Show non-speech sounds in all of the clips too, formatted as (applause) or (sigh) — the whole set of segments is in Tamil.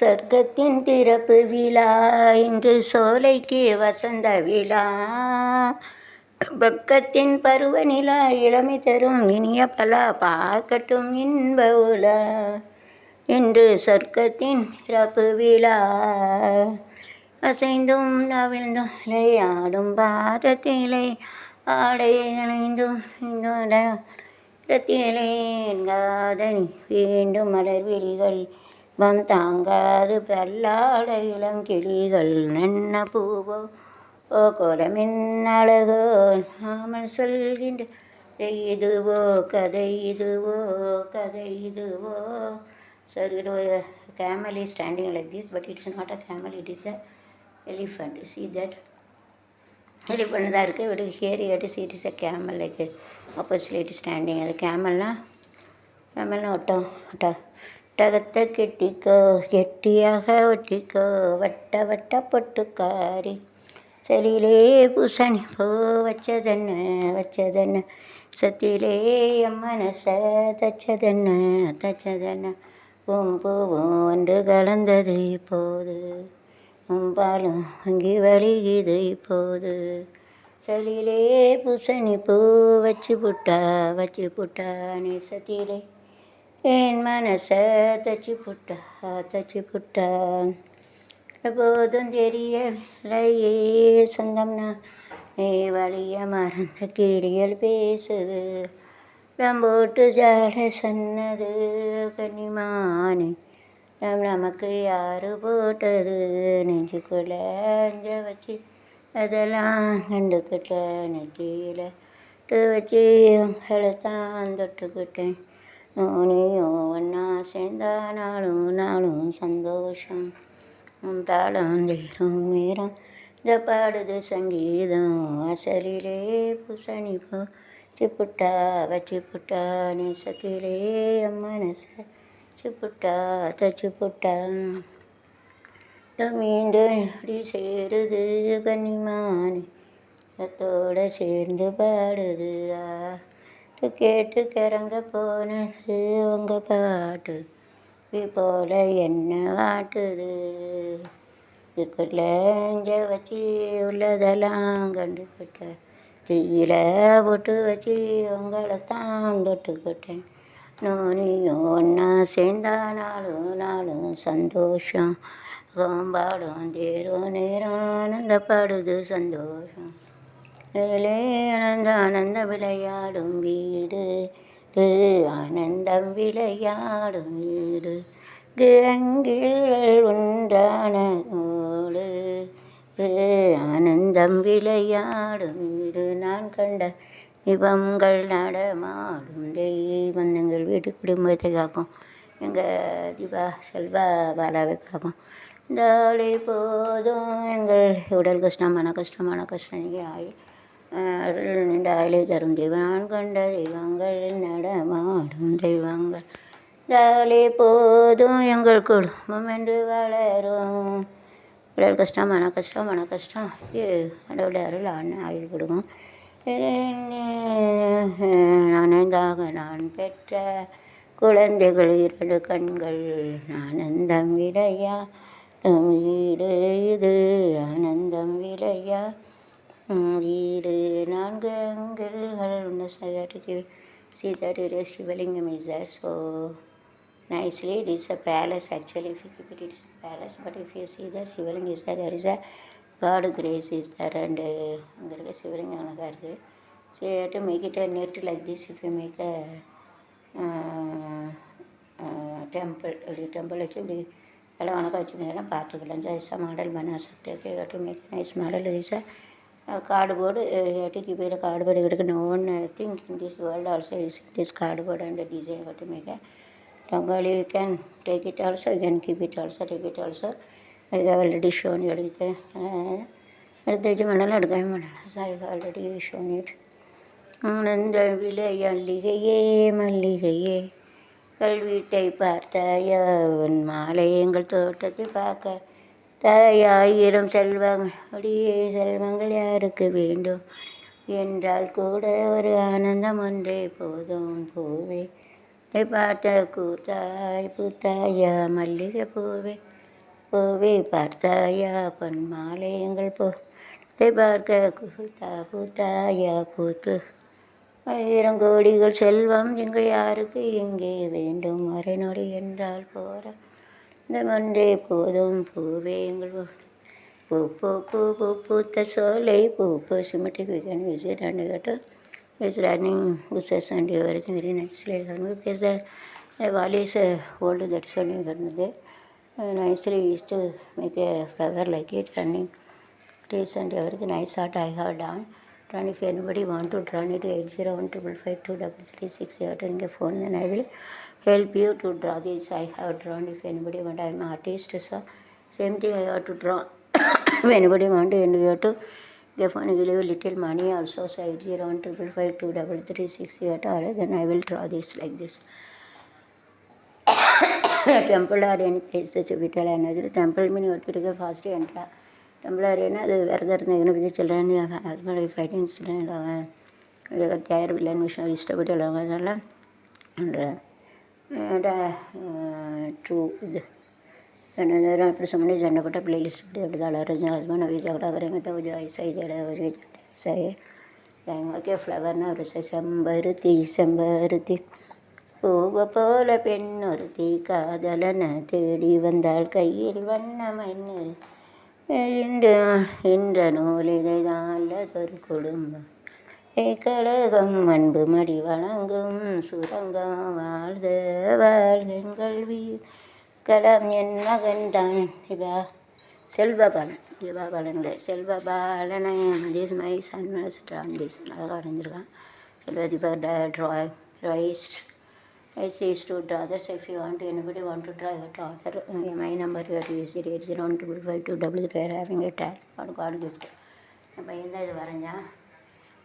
சொர்க்கத்தின் திறப்பு விழா. இன்று சோலைக்கு வசந்த விழா. பக்கத்தின் பருவநிலா இளமை தரும் இனிய பலா பார்க்கட்டும் இன்ப உலா. இன்று சொர்க்கத்தின் திறப்பு விழா. அசைந்தும் நவிழ்ந்தும் விளையாடும் பாதத்திலே. ஆடை அணைந்தும் இடத்திலே காதனி வேண்டும் மலர் விழிகள். வம் தாங்காது பல்லாட இளங்கிளிகள் நன்ன பூவோ ஓ கோலமின் நாமல் சொல்கின்ற இதுவோ கதை இதுவோ கதை இதுவோ. சார் இது was a camel is standing like this but it is not a camel it is a elephant தான் இருக்குது but here it is it is a camel like ஆப்போசிட்ல இட் ஸ்டாண்டிங் அது கேமல்னா கேமல்னா ஒட்டம் ஒட்ட. ஒட்டகத்தை கெட்டிக்கோ கெட்டியாக ஒட்டிக்கோ வட்ட வட்ட பொட்டுக்காரி. செடியிலே பூசணி பூ வச்சதென்ன வச்சதென்ன? சத்தியிலே என் மனச தச்சதென்ன தச்சதென்ன? பூம் பூவும் ஒன்று கலந்தது இப்போது. பாலும் அங்கி வலிக்குது இப்போது. சலிலே பூசணி பூ வச்சு புட்டா வச்சு புட்டா நேசத்திலே என் மனச தச்சு புட்டா தச்சு புட்டா எப்போதும் தெரியவில்லையே சொந்தம்னா நீ வழிய மறந்த கிளிகள் பேசுது. போட்டு ஜாட சொன்னது கன்னிமானே நம் நமக்கு யாரு போட்டது? நெஞ்சுக்குள்ள அஞ்ச வச்சு அதெல்லாம் கண்டுக்கிட்ட நெத்தியில் வச்சு உங்களை தான் தொட்டுக்கிட்டேன். நீயும் ஒன்னா சேர்ந்தா நாளும் நாளும் சந்தோஷம் உன் தாளம் தீரும் நேரம் இந்த பாடுது சங்கீதம் அசலிலே பூசணி போ வச்சுப்புட்டா வச்சுப்புட்டா நேசத்திலே என் சிப்புட்டா வச்சுப்புட்டா தச்சுப்புட்டா மீண்டும் எப்படி சேருது கன்னிமானி அதோட சேர்ந்து பாடுது ஆ கேட்டு கிறங்க போனது உங்கள் பாட்டு. போல என்ன ஆட்டுது? இதுக்குள்ள இங்கே வச்சு உள்ளதெல்லாம் கண்டுக்கிட்டேன் தீயில போட்டு வச்சு உங்களை தான் தொட்டுக்கிட்டேன். நோனியும் ஒன்றா சேர்ந்தா நாளும் நாளும் சந்தோஷம். கோம்பாடும் தேரும் நேரம் ஆனந்தப்படுது சந்தோஷம். இதிலே ஆனந்த ஆனந்த விளையாடும் வீடு. இது ஆனந்தம் விளையாடும் வீடு. அங்கில் உண்டான ஓடு ஆனந்தம் விளையாடும் வீடு. நான் கண்ட இவங்கள் நடமாடும் தெய்வந்தங்கள் வீட்டு குடும்பத்தை காக்கும். எங்கள் தீபா செல்வா பாலாவை காக்கும். இந்த போதும். எங்கள் உடல் கஷ்டம் மன கஷ்டம் மன கஷ்டம். நீ ஆயுள் அருள் தரும் தெய்வம் நான் கண்ட தெய்வங்கள் நடமாடும் தெய்வங்கள். தாலி போதும் எங்கள் குடும்பம் என்று வளரும். உடல் கஷ்டம் மன கஷ்டம் மன கஷ்டம். கடவுளை அருள் ஆன ஆயுள் கொடுக்கும். நானந்தாக நான் பெற்ற குழந்தைகள் இரண்டு கண்கள். ஆனந்தம் விளையா வீடு இது ஆனந்தம் விளையா வீடு நான்கு அங்கிள்கள் உன்ன சகடிக்கு see that it so nicely is there so nicely it is a palace actually if you keep it it's a palace but if you see the அங்கே uh, இருக்க சிவலிங்கம் அழகாக இருக்குது சரி to make it a net like this if you make a temple அப்படி டெம்பிள் வச்சு இப்படி எல்லாம் வணக்கம் வச்சுருந்தீங்கன்னா பார்த்துக்கலாம். ஜாய்ஸாக மாடல் பண்ண Sakthi okay make nice model is cardboard uh, to keep the cardboard known uh, thing in this world also using this cardboard and the design what to make a rangoli you can take it also you can keep it also take it also I have already shown you with the so I have already shown it ஆனந்த விளையல்லிகையே மல்லிகையே கல்வீட்டை பார்த்தாய உன் மாலை எங்கள் தோட்டத்தை பார்க்க தாயாயிரம் செல்வங்கள் அப்படியே செல்வங்கள் யாருக்கு வேண்டும்? என்றால் கூட ஒரு ஆனந்தம் ஒன்றே போதும். பூவே இதை பார்த்த கூத்தாய் பூத்தாயா மல்லிகை பூவே. பூவே பார்த்தாயா பொன் மாலை எங்கள் பூத்தை பார்க்க பூத்தா பூத்தாயா பூத்து. ஆயிரம் கோடிகள் செல்வம் இங்கு யாருக்கு இங்கே வேண்டும்? அரைநொடி என்றால் போற இந்த ஒன்றே போதும் பூவே எங்கள் பூ பூ பூ பூ பூ பூத்த சோலை பூ பூ symmetric we can use it and you to is running bushes and everything very nicely because the the wall is uh, old that's why you can there uh, nicely used to make a flower like it running trees and everything I thought I have done and if anybody want to draw it to 801 triple five help you to draw this. I have drawn if anybody want. I am artist, so same thing I have to draw. (coughs) if anybody want, and you have to give one give little money also. So I zero one triple five two double three six you have to then I will draw this like this. (coughs) temple or any place that you vital another temple mean you have to take a fast enter. Temple arena the you there is children, you have husband fighting children, they got their villain mission, distributed along. അവിടെ ടു ഇത്. തിരുവനന്തപുരം സുമണി ചെന്നപ്പെട്ട പ്ലേലിസ്റ്റ് ഹസ്ബൻഡ് ഒരു ചകടാകരങ്ങത്തെ ഒരു ഐസൈതയുടെ ഒരു ദിവസമായി ഞങ്ങൾക്ക് ഫ്ലവറിനെ ഒരു സെമ്പരുത്തി സെമ്പരുത്തി പൂവ് പോലെ പെണ്ണൊരുത്തി കാതലന തേടി വന്നാൽ കയ്യിൽ വണ്ണമഞ്ഞ് ഇന്റെ ഇന്റെ നൂലിതാലതൊരു കുടുംബം. போல கழகம் அன்பு மடி வழங்கும் சுரங்கம் வாழ்க வாழ்கங்கள் வீர் கலாம் என் மகன் தான். இவா செல்வபாலன் சிவபாலனுடைய செல்வபாலனை this my son drawn this அழகாக வரைஞ்சிருக்கான் செல்வதிபர் try raised I chose to draw thus if you want anybody want to draw you order my number you use eight zero one two five two double zero having a dare one card gift நம்ம பையன் இது வரைஞ்சா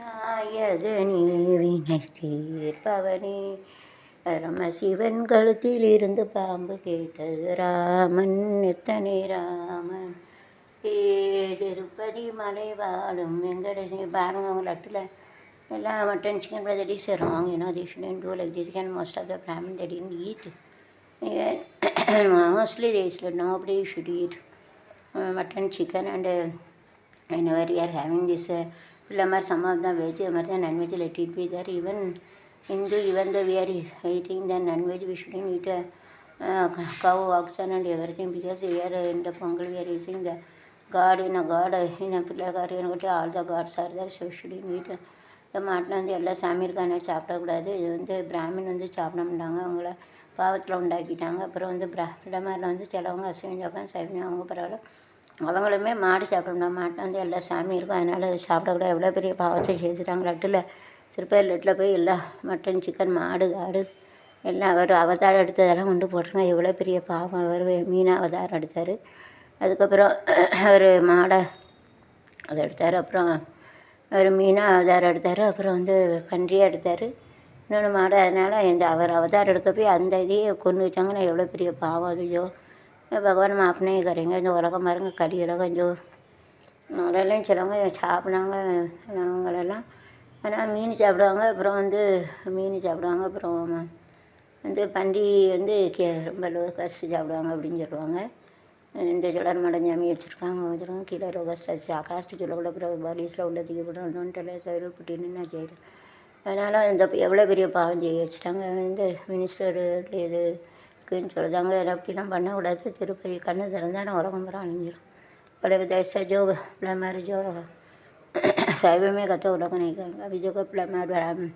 நாயகனி வினை தீர்ப்பவனி ரமசிவன் கழுத்தில் இருந்து பாம்பு கேட்டது ராமன் எத்தனை ராமன் ஏ திருப்பதி மலை வாழும் வெங்கடேசன் பாருங்க அவங்க லட்டில் எல்லாம் mutton chicken but that is wrong you know they shouldn't do like this can most of the brahmin they didn't eat Yeah, mostly they said nobody should eat uh, mutton chicken and uh, whenever we are having this uh, இல்லை மாதிரி சம் ஆஃப் தான் வெஜ் அது மாதிரி தான் நான்வெஜ் இல்லை பி தர் ஈவன் இந்து இவன் the we are eating the nonveg we shouldn't eat cow oxen and every thing because we இந்த Pongal we are using the god in god in Pillaiyar எனக்கு all the gods are there so shouldn't eat இந்த மாட்டில் வந்து எல்லா சாமி சாப்பிடக்கூடாது இது வந்து பிராமின் வந்து சாப்பிட மாட்டாங்க அவங்கள பாவத்தில் உண்டாக்கிட்டாங்க அப்புறம் வந்து பிராமிடமாரில் வந்து சிலவங்க அசைவம் சாப்பிட்டாங்க சைவம் அவங்க பரவாயில்ல அவங்களுமே மாடு சாப்பிடணும் மாட்டில் வந்து எல்லா சாமி இருக்கும். அதனால் அது சாப்பிடக்கூடாது எவ்வளோ பெரிய பாவத்தை செஞ்சுட்டாங்க லட்டில் திருப்பதி லட்டில் போய் எல்லா மட்டன் சிக்கன் மாடு காடு எல்லாம் அவர் அவதாரம் எடுத்ததெல்லாம் கொண்டு போட்டிருங்க எவ்வளோ பெரிய பாவம். அவர் மீன் அவதாரம் எடுத்தார். அதுக்கப்புறம் அவர் மாடை அதை எடுத்தார். அப்புறம் அவர் மீனா அவதாரம் எடுத்தார். அப்புறம் வந்து பன்றியாக எடுத்தார். இன்னொன்று மாடு. அதனால் இந்த அவர் அவதாரம் எடுக்க போய் அந்த இதையே கொண்டு வச்சாங்கன்னா எவ்வளோ பெரிய பாவம். அதுயோ பகவான் மாப்பனே கரைங்க இந்த உலகம் பாருங்க கலி உலகம் ஜோ. அதெல்லாம் சிலவங்க சாப்பிடாங்க அவங்களெல்லாம் ஆனால் மீன் சாப்பிடுவாங்க அப்புறம் வந்து மீன் சாப்பிடுவாங்க அப்புறம் வந்து பன்றி வந்து கே ரொம்ப லோ காஸ்ட் சாப்பிடுவாங்க அப்படின்னு சொல்லுவாங்க. இந்த சுடர் மடம் ஜாமி வச்சுருக்காங்க வச்சுருக்காங்க கீழே ரோகஸ்ட் காஸ்ட் சொல்லக்கூட அப்புறம் பாலிஸில் உள்ள தூக்கி போடணும் தலை சைடில் புட்டின்னு அதனால் இந்த எவ்வளோ பெரிய பாவம் செய்ய வச்சுட்டாங்க இந்த மினிஸ்டர் இதுக்குன்னு சொல்லுதாங்க அப்படிலாம் பண்ணக்கூடாது திருப்பதி கண்ணு திறந்தால் உலகம் பூரா அழிஞ்சிடும் पहले जैसे जो प्लमर जो साहिब में कहते वो लोग नहीं कहेंगे अभी जो कोई प्लमर ब्राह्मण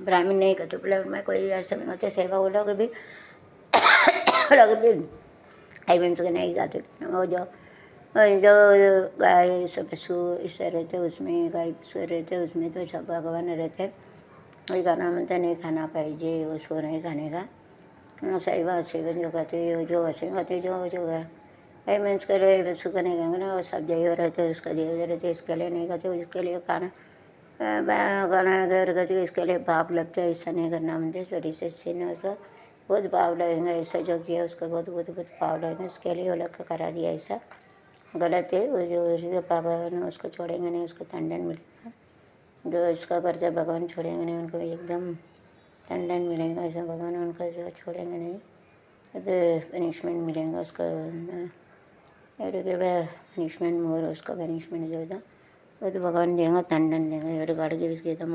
ब्राह्मण नहीं कहते प्लमर में कोई ऐसा नहीं होते सेवा वो लोग भी वो लोग भी आई मीन तो नहीं कहते वो जो और जो गाय सब पशु इससे रहते उसमें गाय पशु रहते उसमें तो सब भगवान रहते वही खाना मतलब नहीं खाना पाहिजे उसको नहीं खाने का सही बात से जो कहते जो ऐसे कहते जो जो है मीन्स के लिए पशु को नहीं खाएँगे ना वो सब जैव रहते उसका जैव रहते इसके लिए नहीं खाते उसके लिए खाना खाना अगर कहते इसके लिए पाप लगता है ऐसा नहीं करना मुझे सरी से सीने उसको बहुत पाप लगेंगे ऐसा जो किया उसको बहुत बहुत बहुत पाप लगेंगे उसके लिए वो लोग करा दिया ऐसा गलत है वो जो जो पापा ने उसको छोड़ेंगे नहीं उसको दंडन मिलेगा जो इसका करते भगवान छोड़ेंगे नहीं उनको एकदम दंडन मिलेगा ऐसा भगवान उनको जो छोड़ेंगे नहीं तो पनिशमेंट मिलेगा उसको और पनिशमेंट मोर उसका पनिशमेंट जो था वो तो भगवान देगा दंडन देगा और गाड़ी के इसके तो